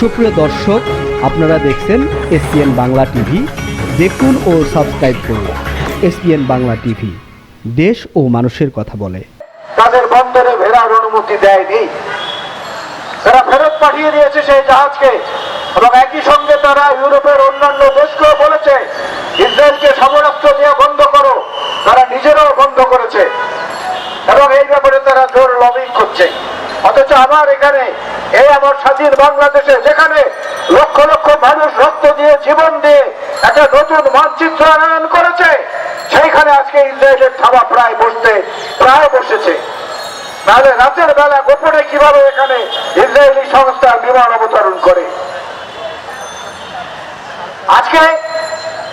সুপ্রিয় দর্শক, আপনারা দেখছেন এসপিএন বাংলা টিভি। দেখুন ও সাবস্ক্রাইব করুন এসপিএন বাংলা টিভি। দেশ ও মানুষের কথা বলে। তাদের বন্দরে ভেড়ার অনুমতি দেয়নি। তারা ফেরত পাঠিয়ে দিয়েছে সেই জাহাজকে এবং একই সঙ্গে তারা ইউরোপের অন্যান্য দেশকেও বলেছে, ইসরায়েলকে সমরাস্ত্র দিয়ে বন্ধ করো। তারা নিজেরাও বন্ধ করেছে। এবং এই ব্যাপারে তারা জোর লবিং করছে। অথচ আমার এখানে, এই আমার স্বাধীন বাংলাদেশে যেখানে লক্ষ লক্ষ মানুষ রক্ত দিয়ে জীবন দিয়ে একটা নতুন মানচিত্র আনয়ন করেছে, সেইখানে আজকে ইসরায়েলের থাবা প্রায় বসতে, প্রায় বসেছে। তাহলে রাতের বেলা গোপনে কীভাবে এখানে ইসরায়েলি সংস্থার বিমান অবতরণ করে? আজকে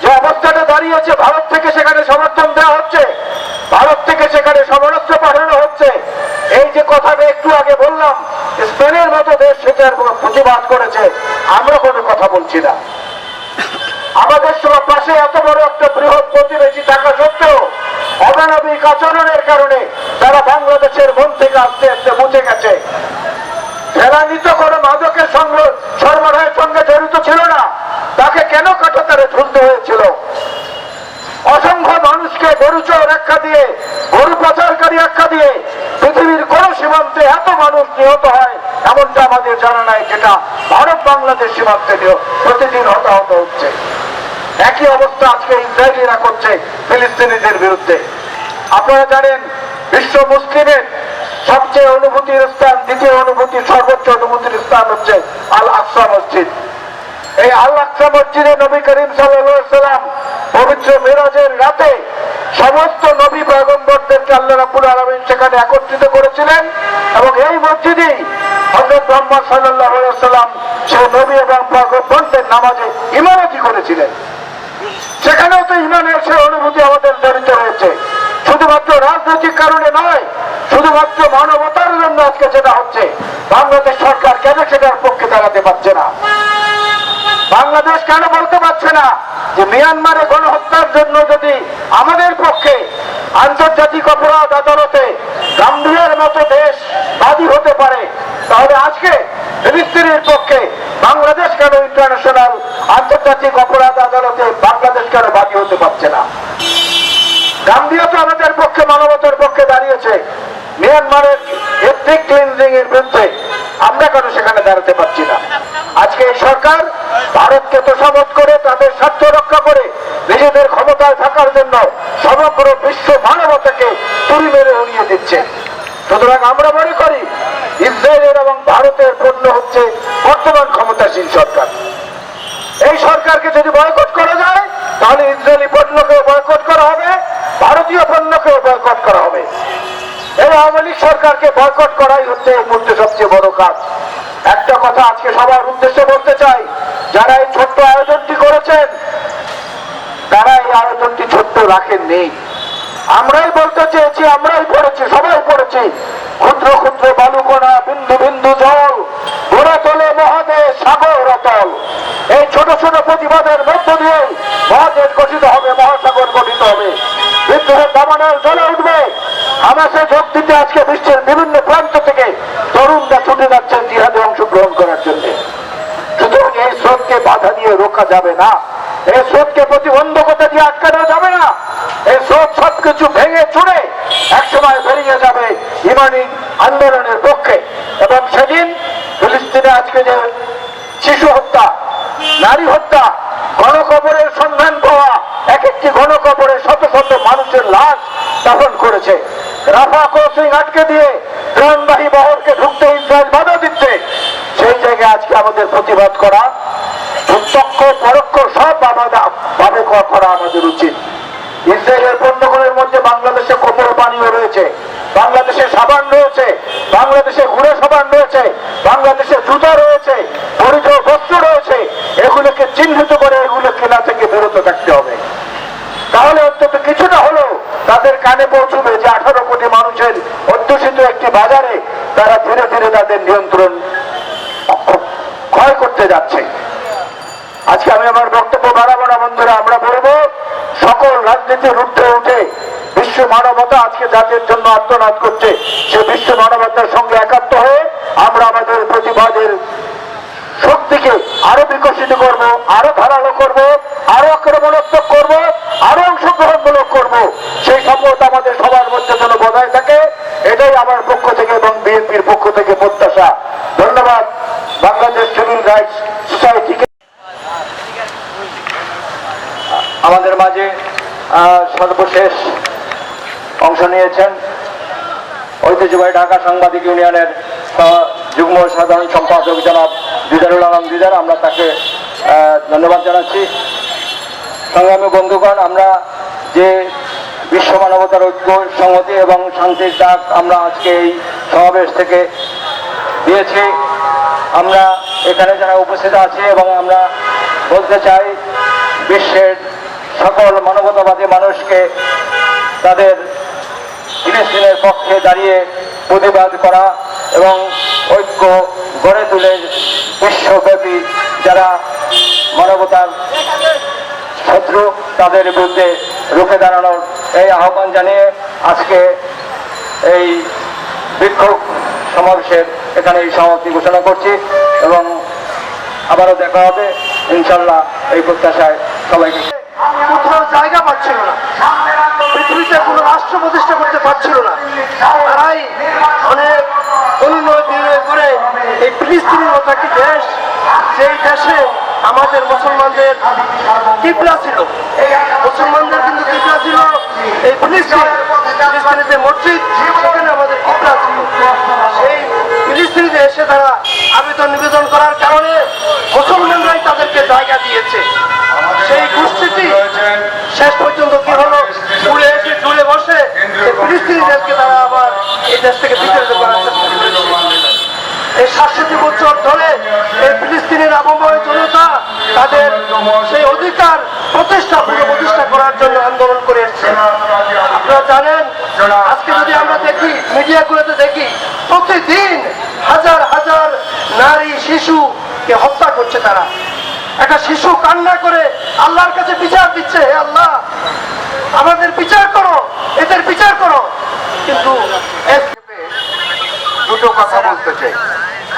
যে অবস্থাটা দাঁড়িয়েছে, ভারত থেকে সেখানে সমর্থন দেওয়া হচ্ছে, ভারত থেকে সেখানে হচ্ছে এই যে কথাটা একটু আগে বললাম, স্পেনের মতো দেশ সেটার প্রতিবাদ করেছে, আমরা কোনো কথা বলছি না। আমাদের সবার পাশে এত বড় একটা বৃহৎ প্রতিবেশী থাকা সত্ত্বেও অমানবিক আচরণের কারণে তারা বাংলাদেশের মন থেকে আস্তে আস্তে মুছে গেছে। ফেরানিত করে মাদকের সঙ্গে সরবরাহের সঙ্গে জড়িত ছিল না, তাকে কেন কাটাতারে ঝুলতে হয়েছিল? অসংখ্য মানুষকে গরু চোর আখ্যা দিয়ে, গরু পাচারকারী আখ্যা দিয়ে পৃথিবীর কোন সীমান্তে এত মানুষ নিহত হয়, এমনটা আমাদের জানা নাই, যেটা ভারত বাংলাদেশ সীমান্তে প্রতিদিন হতাহত হচ্ছে। একই অবস্থা আজকে ইসরায়েলিরা করছে ফিলিস্তিনিদের বিরুদ্ধে। আপনারা জানেন, বিশ্ব মুসলিমের সবচেয়ে অনুভূতির স্থান, দ্বিতীয় অনুভূতি সর্বোচ্চ অনুভূতির স্থান হচ্ছে আল আকসা মসজিদ। এই আল্লাহ মসজিদে নবী করিম সাল্লাম পবিত্র মেরাজের রাতে সমস্ত নবী পয়গম্বরদেরকে আল্লাহ রাবুল আলমিন সেখানে একত্রিত করেছিলেন এবং এই মসজিদেই হজরত মোহাম্মদ সাল্লাহ সাল্লাম সেই নবী এবং পয়গম্বরদের নামাজে ইমারতি করেছিলেন। সেখানেও তো ইমানের সে অনুভূতি আমাদের জড়িত রয়েছে। শুধুমাত্র রাজনৈতিক কারণে নয়, শুধুমাত্র মানবতার জন্য আজকে যেটা হচ্ছে, বাংলাদেশ সরকার কেন সেটার পক্ষে দাঁড়াতে পারছে না? বাংলাদেশ কেন বলতে পারছে না যে মিয়ানমারে গণহত্যার জন্য যদি আমাদের পক্ষে আন্তর্জাতিক অপরাধ আদালতে গাম্বিয়ার মতো দেশ বাদী হতে পারে, তাহলে আজকে ফিলিস্তিনের পক্ষে বাংলাদেশ কেন ইন্টারন্যাশনাল আন্তর্জাতিক অপরাধ আদালতে বাংলাদেশ কেন বাদী হতে পারছে না গাম্বিয়া তো আমাদের পক্ষে মানবতার পক্ষে দাঁড়িয়েছে। মিয়ানমারের এথনিক ক্লিনজিং এর বিরুদ্ধে আমরা কেন সেখানে দাঁড়াতে পারছি না? আজকে এই সরকার ভারতকে তোষামত করে, তাদের স্বার্থ রক্ষা করে, নিজেদের ক্ষমতায় থাকার জন্য সমগ্র বিশ্ব মানবতাকে তুড়ি মেরে উড়িয়ে দিচ্ছে। সুতরাং আমরা মনে করি, ইসরায়েলের এবং ভারতের পণ্য হচ্ছে বর্তমান ক্ষমতাসীন সরকার। এই সরকারকে যদি বয়কট করা যায়, তাহলে ইসরায়েলি পণ্যকেও বয়কট করা হবে, ভারতীয় পণ্যকেও বয়কট করা হবে। এই আওয়ামী লীগ সরকারকে বয়কট করাই হচ্ছে এই মুহূর্তে সবচেয়ে বড় কাজ। একটা কথা আজকে সবার উদ্দেশ্যে বলতে চাই, যারা এই ছোট্ট আয়োজনটি করেছেন, তারা এই আয়োজনটি ছোট্ট রাখেন নেই আমরাই বলতে চেয়েছি, আমরাই পড়েছি, সবাই পড়েছি। ক্ষুদ্র ক্ষুদ্র বালুকণা, বিন্দু বিন্দু জল তোলে মহাদেশ সাগর অতল এই ছোট ছোট প্রতিবাদের মধ্য দিয়ে মহাদেশ গঠিত হবে, মহাসাগর গঠিত হবে। বিদ্রোহের দামানের জ্বলে উঠবে। হামাসে যোগ দিতে আজকে বিশ্বের বিভিন্ন প্রান্ত থেকে তরুণরা ছুটে যাচ্ছেন জিহাদে অংশগ্রহণ করার জন্য। সুতরাং এই স্রোতকে বাধা দিয়ে রোকা যাবে না। এই স্রোতকে প্রতিবন্ধকতা দিয়ে আটকানো যাবে না। এই স্রোত সবকিছু ভেঙে চুড়ে একসময় বেরিয়ে যাবে ইমানি আন্দোলনের পক্ষে। আজকে যে শিশু হত্যা, নারী হত্যা, গণকবরের সন্ধান পাওয়া এক একটি গণকবরে শত শত মানুষের লাশ দাফন করেছে। রাফা ক্রসিং আটকে দিয়ে বিমানবাহী বহরকে ঢুকতে ইসরায়েল বাধা দিচ্ছে। সেই জায়গায় আজকে আমাদের প্রতিবাদ করা প্রত্যক্ষ পরোক্ষ সব আমাদের ভাবে করা আমাদের উচিত। ইসরায়েলের পণ্যগুলোর মধ্যে বাংলাদেশে কোমল পানীয় রয়েছে বাংলাদেশে সাবান রয়েছে বাংলাদেশে গুঁড়ো সাবান রয়েছে, বাংলাদেশে জুতা রয়েছে, পরিচয় বস্ত্র রয়েছে, এগুলোকে চিহ্নিত করে এগুলো কেনা থেকে বিরত থাকতে হবে। তাহলে অন্তত কিছুটা হলেও তাদের কানে পৌঁছবে যে আঠারো কোটি মানুষের অধ্যুষিত একটি বাজারে তারা ধীরে ধীরে তাদের নিয়ন্ত্রণ ক্ষয় করতে যাচ্ছে। আজকে আমি আমার বক্তব্য বাড়াবো না বন্ধুরা, আমরা বলব, সকল রাজনীতির ঊর্ধ্বে উঠে বিশ্ব মানবতা আজকে জাতির জন্য আত্মনাদ করছে। সে বিশ্ব মানবতার সঙ্গে একাত্ম হয়ে আমরা আমাদের প্রতিবাদের শক্তিকে আরও বিকশিত করব, আরও ধারালো করব, আরও আক্রমণাত্মক করব, আরও অংশগ্রহণমূলক করব। সেই সম্পদ আমাদের সবার মধ্যে যেন বজায় থাকে, এটাই আমার পক্ষ থেকে এবং বিএনপির পক্ষ থেকে প্রত্যাশা। ধন্যবাদ। বাংলাদেশ সিভিল রাইটস সোসাইটিকে আমাদের মাঝে সর্বশেষ নিয়েছেন। ঐতিহ্যবাহী ঢাকা সাংবাদিক ইউনিয়নের যুগ্ম সাধারণ সম্পাদক জনাব দিদারুল আলম দিদার, আমরা তাকে ধন্যবাদ জানাচ্ছি। সংগ্রামী বন্ধুগণ, আমরা যে বিশ্ব মানবতার ঐক্য, সংহতি এবং শান্তির ডাক আমরা আজকে এই সমাবেশ থেকে দিয়েছি। আমরা এখানে যারা উপস্থিত আছি এবং আমরা বলতে চাই, বিশ্বের সকল মানবতাবাদী মানুষকে তাদের ফিলিস্তিনের পক্ষে দাঁড়িয়ে প্রতিবাদ করা এবং ঐক্য গড়ে তুলে বিশ্বব্যাপী যারা মানবতার শত্রু, তাদের বিরুদ্ধে রুখে দাঁড়ানোর এই আহ্বান জানিয়ে আজকে এই বিক্ষোভ সমাবেশের এখানে এই সমাপ্তি ঘোষণা করছি এবং আবারও দেখা হবে। ইনশাল্লাহ এই প্রত্যাশায় সবাইকে জায়গা পাচ্ছিল না। রাষ্ট্র প্রতিষ্ঠা করতে পারছিল না। তারাই অনেক অনুনয় করে এই ফিলিস্তিনের মতো একটি দেশ সেই দেশে আমাদের মুসলমানদের কিবলা ছিল। মুসলমানদের কিন্তু কিবলা ছিল, এই ফিলিস্তিন ফিলিস্তিনের যে মসজিদ, সেখানে আমাদের কিবলা ছিল। সেই ফিলিস্তিনিতে এসে তারা আবেদন নিবেদন করার কারণে মুসলমানরাই তাদেরকে জায়গা দিয়েছে। সেই গোষ্ঠীটি শেষ পর্যন্ত কি হলো? জুড়ে এসে জুড়ে বসে দেশকে তারা আবার এই দেশ থেকে বিতাড়িত করার চেষ্টা করেছে। এই সাতষট্টি বছর ধরে এই ফিলিস্তিনের আবহাওয়া জনতা তাদের সেই অধিকার প্রতিষ্ঠা পুনঃপ্রতিষ্ঠা করার জন্য আন্দোলন করে এসছে। আপনারা জানেন আজকে যদি আমরা দেখি মিডিয়াগুলোতে দেখি প্রতিদিন শিশুকে হত্যা করছে তারা। একটা শিশু কান্না করে আল্লাহর কাছে বিচার দিচ্ছে, হে আল্লাহ, আমাদের বিচার করো, এদের বিচার করো। কিন্তু দুটো কথা বলতে চাই।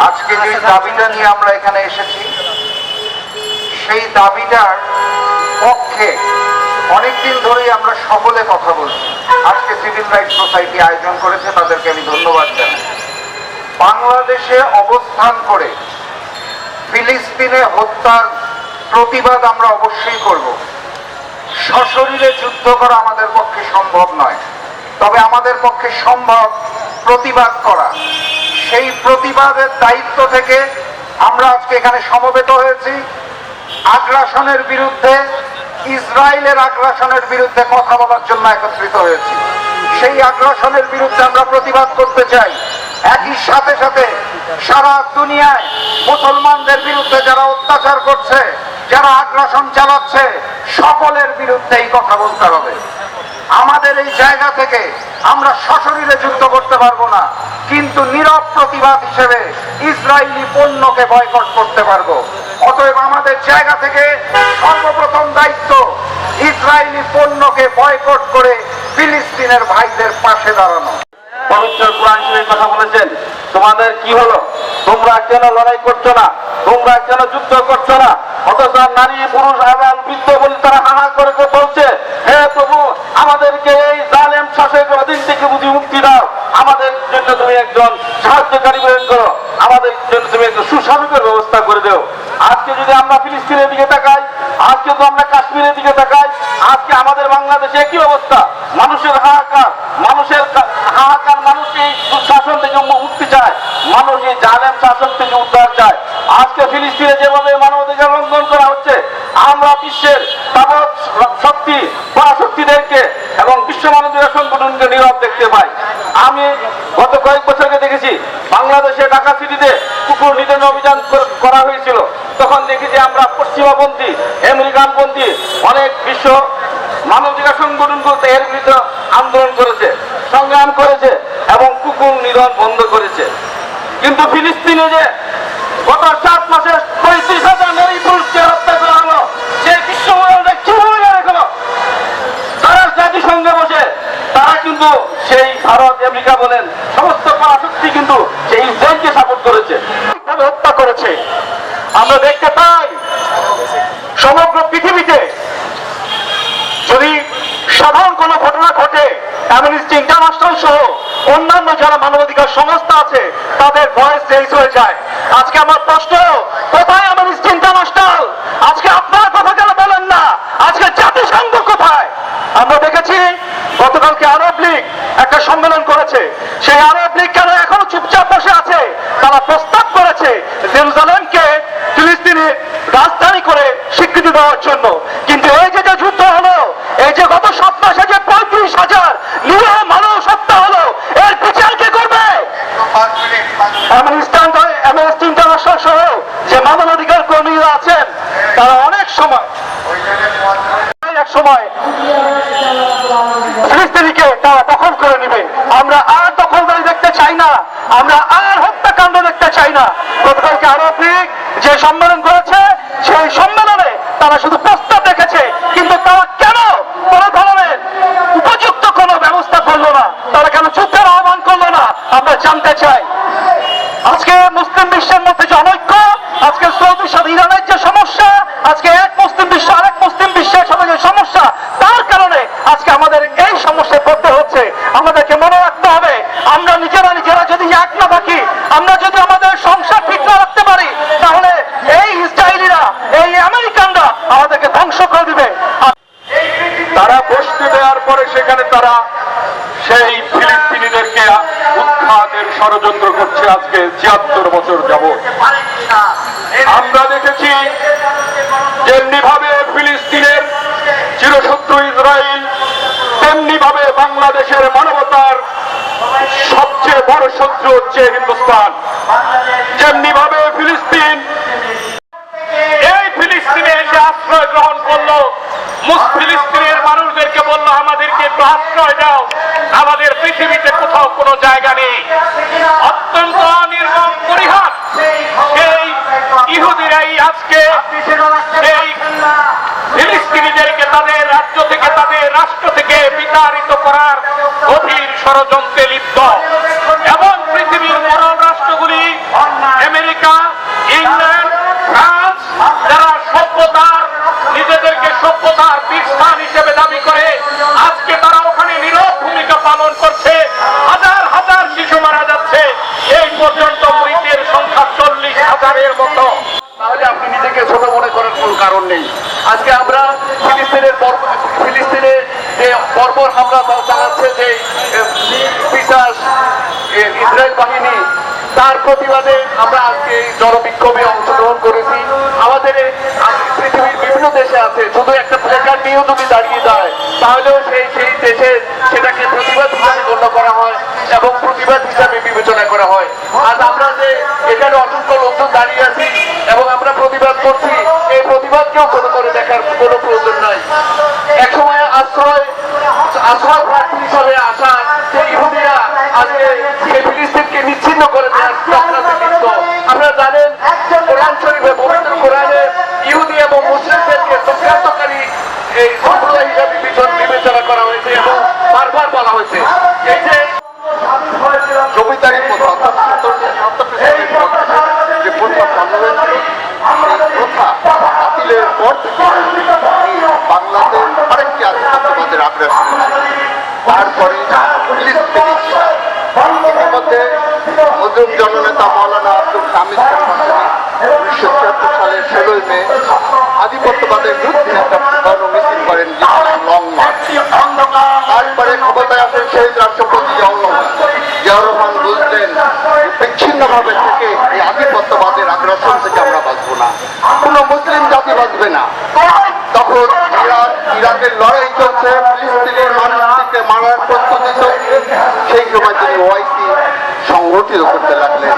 আজকে যে দাবিটা নিয়ে আমরা এখানে এসেছি, সেই দাবিটার পক্ষে অনেকদিন ধরেই আমরা সকলে কথা বলছি। আজকে সিভিল রাইটস সোসাইটি আয়োজন করেছে, তাদেরকে আমি ধন্যবাদ জানাই। বাংলাদেশে অবস্থান করে ফিলিস্তিনে হত্যার প্রতিবাদ আমরা অবশ্যই করব। সশরীরে যুদ্ধ করা আমাদের পক্ষে সম্ভব নয়। তবে আমাদের পক্ষে সম্ভব প্রতিবাদ করা। সেই প্রতিবাদের দায়িত্ব থেকে আমরা আজকে এখানে সমবেত হয়েছি। আগ্রাসনের বিরুদ্ধে, ইসরায়েলের আগ্রাসনের বিরুদ্ধে কথা বলার জন্য একত্রিত হয়েছি। সেই আগ্রাসনের বিরুদ্ধে আমরা প্রতিবাদ করতে চাই। একই সাথে সাথে সারা দুনিয়ায় মুসলমানদের বিরুদ্ধে যারা অত্যাচার করছে, যারা আগ্রাসন চালাচ্ছে, সকলের বিরুদ্ধেই কথা বলতে হবে। আমাদের এই জায়গা থেকে আমরা সশরীরে যুদ্ধ করতে পারব না, কিন্তু নীরব প্রতিবাদ হিসেবে ইসরায়েলি পণ্যকে বয়কট করতে পারব। অতএব আমাদের জায়গা থেকে সর্বপ্রথম দায়িত্ব ইসরায়েলি পণ্যকে বয়কট করে ফিলিস্তিনের ভাইদের পাশে দাঁড়ানো। পবিত্র কোরআন শরীফের কথা বলেছেন, তোমাদের কি হলো? তোমরা কেন লড়াই করছ না? তোমরা কেন যুদ্ধ করছ না? অথচ নারী পুরুষ আবাল বৃদ্ধ বলে তারা হাহা করে বলছে, হে প্রভু, আমাদেরকে এই জালেম শাসকের অধীন থেকে বুঝি মুক্তি দাও। আমাদের জন্য তুমি একজন সাহায্যকারী বের করো আমাদের জন্য তুমি একজন সুশাসকের ব্যবস্থা করে দেও। আজকে যদি আমরা ফিলিস্তিনের দিকে তাকাই, আজকে তো আমরা কাশ্মীরের দিকে তাকাই, আজকে আমাদের বাংলাদেশে একই অবস্থা। মানুষের হাহাকার, মানুষের কা- হাহাকার মানুষ এই শাসন থেকে মু- মুক্তি চায় মানুষ এই জালেম শাসন থেকে উদ্ধার চায় আজকে ফিলিস্তিনে যেভাবে মানবাধিকার লঙ্ঘন করা হচ্ছে আমরা বিশ্বের তাবৎ শক্তি, পরাশক্তিদেরকে এবং বিশ্ব মানবাধিকার সংগঠনকে নীরব দেখতে পাই। আমি গত কয়েক বছরকে দেখেছি, বাংলাদেশে ঢাকা সিটিতে কুকুর নিধন অভিযান করা হয়েছিল। তখন দেখি যে আমরা পশ্চিমাপন্থী আমেরিকানপন্থী অনেক বিশ্ব মানবাধিকার সংগঠনগুলো এর বিরুদ্ধে আন্দোলন করেছে, সংগ্রাম করেছে এবং কুকুর নিধন বন্ধ করেছে। কিন্তু ফিলিস্তিনে যে গত সাত মাসে পঁয়ত্রিশ হাজার নারী পুরুষকে হত্যা করা হলো সে বিশ্ব মহলে কীভাবে গেল তারা জাতিসংঘে বসে তারা কিন্তু সেই ভারত আমেরিকা বলেন, সমস্ত পরাশক্তি কিন্তু সেই ইসরায়েলকে সাপোর্ট করেছে। হত্যা করেছে? আমরা দেখতে পাই, সমগ্র পৃথিবীতে যদি সাধারণ কোনো ঘটনা ঘটে অ্যামনিস্টি ইন্টারন্যাশনাল সহ অন্যান্য যারা মানবাধিকার সংস্থা আছে, তাদের ভয়েস চেঞ্জ হয়ে যায়। আজকে আমার প্রশ্ন কোথায় অ্যামনিস্টি ইন্টারন্যাশনাল আজকে আপনারা কথা কেন বলেন না আজকে জাতিসংঘ কোথায় আমরা দেখেছি গতকালকে আরব লীগ একটা সম্মেলন করেছে। সেই আরব লীগ কেন এখনও চুপচাপ বসে আছে? তারা প্রস্তাব করেছে জেরুজালেমকে ফিলিস্তিনের রাজধানী করে স্বীকৃতি দেওয়ার জন্য। কিন্তু এই যে যুদ্ধ হলো, এই যে গত সাত মাসে যে পঁয়ত্রিশ হাজার নিরীহ মানুষ হত্যা হলো, এর বিচার কে করবে? ইন্টারন্যাশনাল সহ যে মানবাধিকার কর্মীরা আছেন, তারা অনেক সময় এক সময় ফিলিস্তিনিকে নেবে। আমরা আর দখলদারি দেখতে চাই না। আমরা আর হত্যাকাণ্ড দেখতে চাই না। গতকালকে আরব লীগ যে সম্মেলন করেছে, সেই সম্মেলনে তারা শুধু প্রস্তাব রেখেছে, কিন্তু তারা কেন কোন ধরনের উপযুক্ত কোনো ব্যবস্থা করল না? তারা কেন যুদ্ধের আহ্বান করল না? আমরা জানতে চাই। আজকে মুসলিম বিশ্বের মধ্যে যে অনৈক্য, আজকে সৌদির সাথে ইরানের যে সমস্যা, আজকে এক মুসলিম বিশ্ব আরেক মুসলিম বিশ্বের সাথে যে সমস্যা তার কারণে আজকে আমাদের এই সমস্যায় পড়তে হচ্ছে আমাদেরকে মনে রাখতে হবে আমরা নিজেরা নিজেরা যদি এক না থাকি আমরা যদি আমাদের সংসার ঠিক না রাখতে পারি তাহলে এই ইসরায়েলিরা এই আমেরিকানরা আমাদেরকে ধ্বংস করে দিবে তারা বসতে দেওয়ার পরে সেখানে তারা সেই ফিলিস্তিনিদেরকে উৎখাতের ষড়যন্ত্র করছে আজকে ছিয়াত্তর বছর যাবৎ। আমরা দেখেছি যেমনি ভাবে ফিলিস্তিনের চিরশত্রু ইসরায়েল তেমনি ভাবে বাংলাদেশের মানবতার সবচেয়ে বড় শত্রু হচ্ছে হিন্দুস্তান। যেমনি ভাবে ফিলিস্তিন, এই ফিলিস্তিনে এসে আশ্রয় গ্রহণ করল মুস- ফিলিস্তিনের মানুষদেরকে বলল আমাদেরকে আশ্রয় দাও। আমাদের পৃথিবীতে কোথাও কোনো জায়গা নেই। অত্যন্ত নির্মম পরিহার সেই ইহুদিরাই আজকে সেই ফিলিস্তিনিদেরকে তাদের রাজ্য থেকে, তাদের রাষ্ট্র থেকে বিতাড়িত করার গভীর ষড়যন্ত্রে লিপ্ত। এবং পৃথিবীর বড় রাষ্ট্রগুলি, আমেরিকা, ইংল্যান্ড, ফ্রান্স, যারা সভ্যতার, নিজেদেরকে সভ্যতার পীঠস্থান হিসেবে দাবি করে পর্যন্ত মৃতের সংখ্যা চল্লিশ হাজারের মতো। তাহলে আপনি নিজেকে ছোট মনে করার কোনো কারণ নেই। আজকে আমরা ফিলিস্তিনের ফিলিস্তিনে যে বর্বর হামলা চালাচ্ছে যে এ, ইসরায়েল বাহিনী তার প্রতিবাদে আমরা আজকে জনবিক্ষোভে অংশগ্রহণ করেছি। আমাদের পৃথিবীর বিভিন্ন দেশে আছে শুধু একটা প্লেকার নিয়েও যদি দাঁড়িয়ে যায় তাহলেও সেই সেই দেশে সেটাকে প্রতিবাদ হিসাবে গণ্য করা হয়। এবং প্রতিবাদ হিসাবে বিবেচনা করা হয়। আজ আমরা যে এখানে অসংখ্য লোকজন দাঁড়িয়ে আছি এবং আমরা প্রতিবাদ করছি, এই প্রতিবাদ প্রতিবাদকেও কোনো করে দেখার কোনো প্রয়োজন নাই। একসময় আশ্রয় আশ্রয় প্রার্থী হিসাবে আসা সেই ইহুদিরা আজকে পর বাংলাতে আরেকটি আধিপত্যবাদের আগ্রাসন তারপরে ছিল। ইতিমধ্যে জননেতা মৌলানা আব্দুল হামিদ উনিশশো ছিয়াত্তর সালের ষোলোই মে আধিপত্যবাদের বিরুদ্ধে একটা গণমিছিল করেন লং মার্চ তারপরে ক্ষমতায় আসেন শহীদ রাষ্ট্রপতি জিয়াউর রহমান বুঝলেন বিচ্ছিন্নভাবে থেকে এই আধিপত্যবাদের আগ্রাসন থেকে কোনো মুসলিম জাতি বাঁচবে না। তখন ইরাক ইরাকের লড়াই চলছে, ফিলিস্তিনের মানুষকে মারার প্রস্তুতি চলছে। সেই সময় তিনি ওয়াইসি সংগঠিত করতে লাগলেন।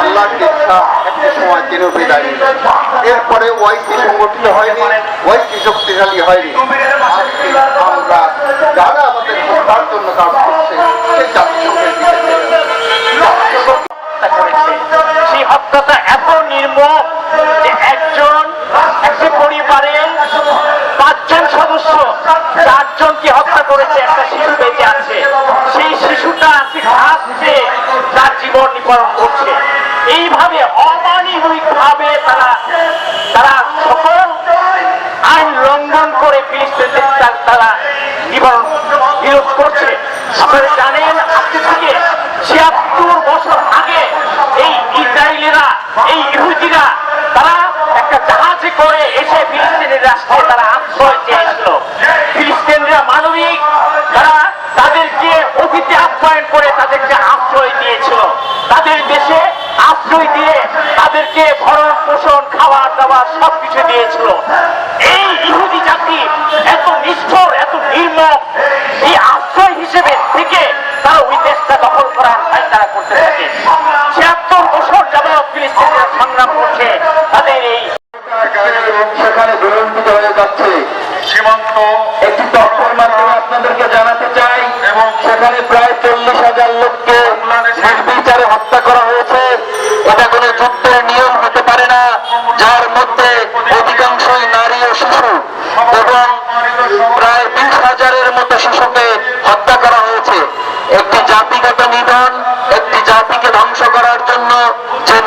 আল্লাহর ইচ্ছা, একটা সময় তিনি বিদায় এরপরে ওয়াইসি সংগঠিত হয়নি, ওয়াইসি শক্তিশালী হয়নি। আমরা যারা আমাদের হত্যার জন্য কাজ করছে, সেই জাতিসংঘের দিকে সেই হত্যাটা এত নির্মম যে একজন, একটি পরিবারের পাঁচজন সদস্য চারজনকে হত্যা করেছে, একটা শিশু বেঁচে আছে। সেই শিশুটা আজকে খেয়ে তার জীবন নিবারণ করছে। এইভাবে অমানবিক ভাবে তারা তারা সকল আইন লঙ্ঘন করে ফিলিস্তিনদের তারা নিবারণ বিরোধ করছে। আপনারা জানেন, আজকে থেকে ছিয়াত্তর বছর আগে এই এই ইহুদিরা, তারা একটা জাহাজে করে এসে ফিলিস্তিনের রাষ্ট্রে তারা আশ্রয় চেয়েছিল ফিলিস্তিনরা মানবিক, তারা তাদেরকে অতিথি আপ্যায়ন করে তাদেরকে আশ্রয় দিয়েছিল। তাদের দেশে আশ্রয় দিয়ে তাদেরকে ভরণ পোষণ খাবার দাবার সবকিছু দিয়েছিল। এই ইহুদি জাতি এত নিষ্ঠুর, এত নির্মম, এই আশ্রয় হিসেবে থেকে তারা ওই দেশটা দখল করার ফাইল তারা করতে থাকে। ছিয়াত্তর বছর সংগ্রাম করছে তাদের এই সেখানে বিলম্বিত হয়ে যাচ্ছে। সীমান্ত একটি তথ্যের মাধ্যমে আপনাদেরকে জানাতে চাই এবং সেখানে প্রায় চল্লিশ হাজার লোককে নির্বিচারে হত্যা করা হয়েছে। এটা কোনো যুদ্ধের নিয়ম হতে পারে না যার মধ্যে অধিকাংশই নারী ও শিশু। এবং প্রায় বিশ হাজারের মতো শিশুকে হত্যা করা হয়েছে। একটি জাতিগত নিধন একটি জাতিকে ধ্বংস করার জন্য যে